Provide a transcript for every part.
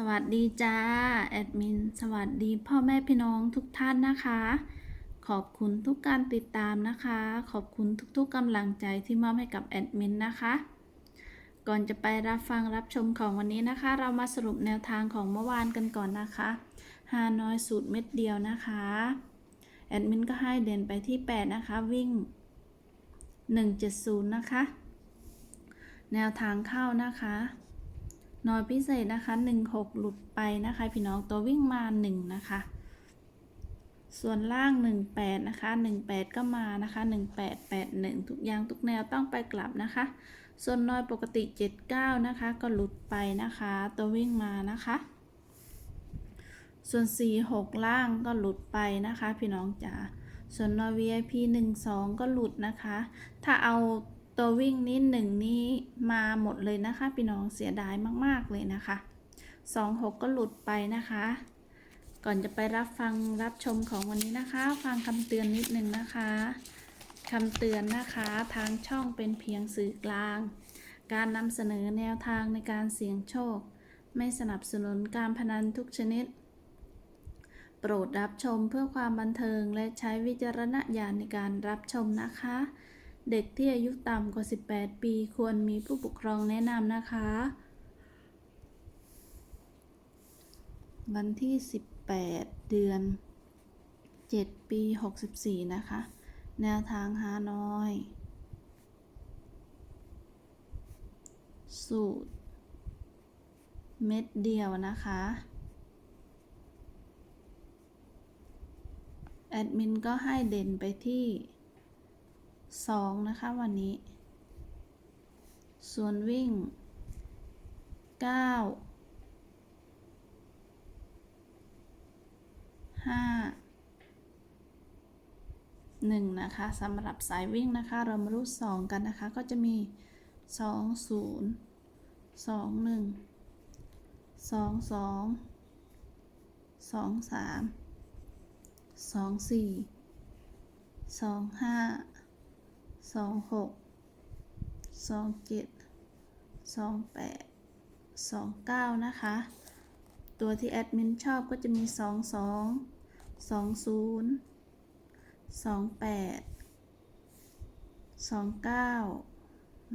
สวัสดีจ้า แอดมิน สวัสดีพ่อแม่พี่น้องทุกท่านนะคะ ขอบคุณทุกการติดตามนะคะ ขอบคุณทุกๆกำลังใจที่มอบให้กับแอดมินนะคะ ก่อนจะไปรับฟังรับชมของวันนี้นะคะ เรามาสรุปแนวทางของเมื่อวานกันก่อนนะคะฮานอยสูตรเม็ดเดียวนะคะ แอดมินก็ให้เด่นไปที่ 8 นะคะ วิ่ง 170 นะคะ แนวทางเข้านะคะ น้อยพิเศษนะคะ 16 หลุดไปนะคะ พี่น้องตัววิ่งมา 1 นะคะ ส่วนล่าง 18 นะคะ 18 ก็มานะคะ 1881 ทุกอย่างทุกแนวต้องไปกลับนะคะ ส่วนน้อยปกติ 79 นะคะ ก็หลุดไปนะคะ ตัววิ่งมานะคะ ส่วน 4 6 ล่างก็หลุดไปนะคะ พี่น้องจ๋าส่วนนอ VIP 1 2 ก็หลุดนะคะ ถ้าเอา ตัววิ่งนี้หนึ่งนี้มาหมดเลยนะคะ พี่น้องเสียดายมากๆเลยนะคะสองหกก็หลุดไปนะคะ ก่อนจะไปรับฟังรับชมของวันนี้นะคะ ฟังคำเตือนนิดนึงนะคะคำเตือนนะคะทางช่องเป็นเพียงสื่อกลาง การนำเสนอแนวทางในการเสี่ยงโชค ไม่สนับสนุนการพนันทุกชนิด โปรดรับชมเพื่อความบันเทิงและใช้วิจารณญาณในการรับชมนะคะ เด็กที่อายุต่ำกว่า 18 ปีควรมีผู้ปกครองแนะนำนะคะ วันที่ 18 เดือน 7 ปี 64 นะคะ แนวทางฮานอย สูตร เม็ดเดียวนะคะแอดมินก็ให้เด่นไปที่ 2 นะคะ วันนี้ ส่วนวิ่ง 9 5 1 นะคะสำหรับสายวิ่งนะคะ เรามารู้2กันนะคะ ก็จะมี 2 0 2 1 2 2 2 3 2 4 2 5สองห สองหกสองเจ็ดสองแปดสองเก้านะคะ ตัวที่แอดมินชอบก็จะมีสองสองสองศูนย์สองแปดสองเก้า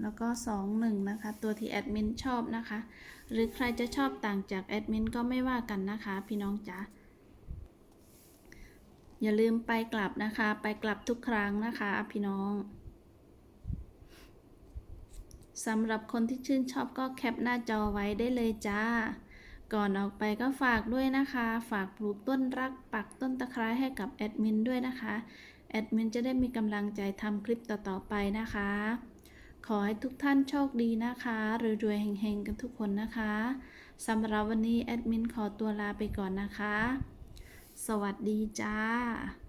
แล้วก็สองหนึ่งนะคะ ตัวที่แอดมินชอบนะคะ หรือใครจะชอบต่างจากแอดมินก็ไม่ว่ากันนะคะ พี่น้องจ๋าอย่าลืมไปกลับนะคะ ไปกลับทุกครั้งนะคะ พี่น้อง สำหรับคนที่ชื่นชอบก็แคปหน้าจอไว้ได้เลยจ้า ก่อนออกไปก็ฝากด้วยนะคะ ฝากปลูกต้นรักปักต้นตะไคร้ให้กับแอดมินด้วยนะคะ แอดมินจะได้มีกำลังใจทำคลิปต่อๆไปนะคะ ขอให้ทุกท่านโชคดีนะคะรวยๆเฮงๆกันทุกคนนะคะสำหรับวันนี้แอดมินขอตัวลาไปก่อนนะคะ สวัสดีจ้า